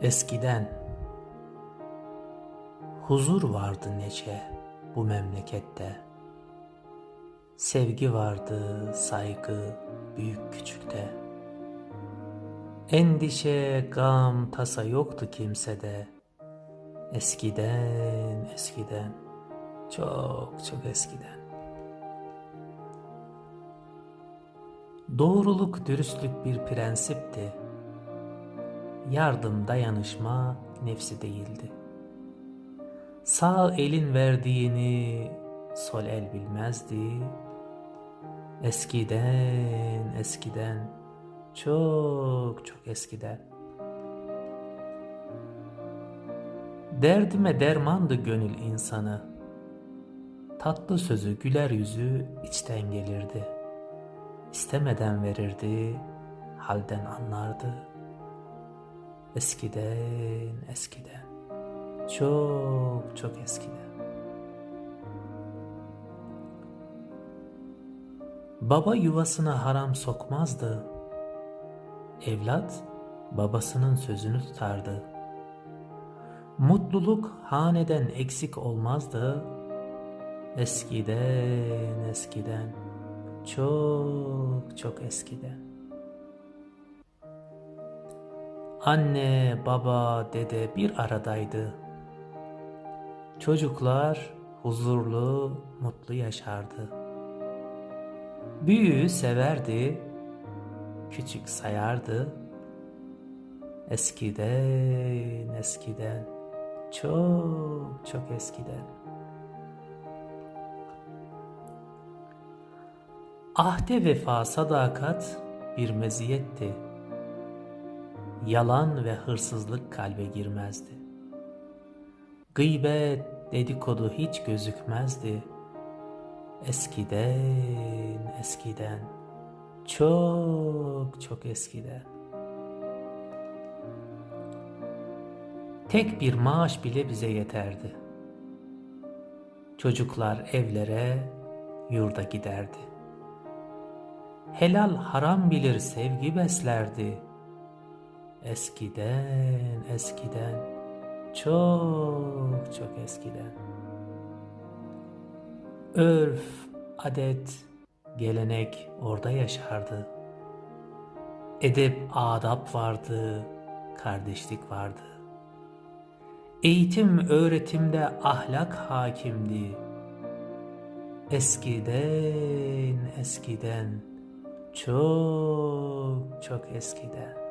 Eskiden huzur vardı nece bu memlekette. Sevgi vardı, saygı büyük küçükte. Endişe, gam, tasa yoktu kimsede. Eskiden, eskiden, çok çok eskiden. Doğruluk, dürüstlük bir prensipti. Yardım, dayanışma nefsi değildi. Sağ elin verdiğini sol el bilmezdi. Eskiden, eskiden, çok çok eskiden. Derdime dermandı gönül insanı. Tatlı sözü, güler yüzü içten gelirdi. İstemeden verirdi, halden anlardı. Eskiden, eskiden, çok çok eskiden. Baba yuvasına haram sokmazdı. Evlat babasının sözünü tutardı. Mutluluk haneden eksik olmazdı. Eskiden, eskiden, çok çok eskiden. Anne, baba, dede bir aradaydı. Çocuklar huzurlu, mutlu yaşardı. Büyüğü severdi, küçük sayardı. Eskiden, eskiden, çok çok eskiden. Ahde vefa sadakat bir meziyetti. Yalan ve hırsızlık kalbe girmezdi. Gıybet, dedikodu hiç gözükmezdi. Eskiden, eskiden, çok çok eskiden. Tek bir maaş bile bize yeterdi. Çocuklar evlere, yurda giderdi. Helal haram bilir sevgi beslerdi. Eskiden, eskiden, çok çok eskiden. Örf, adet, gelenek orada yaşardı. Edep, adap vardı, kardeşlik vardı. Eğitim, öğretimde ahlak hakimdi. Eskiden, eskiden, çok çok eskiden.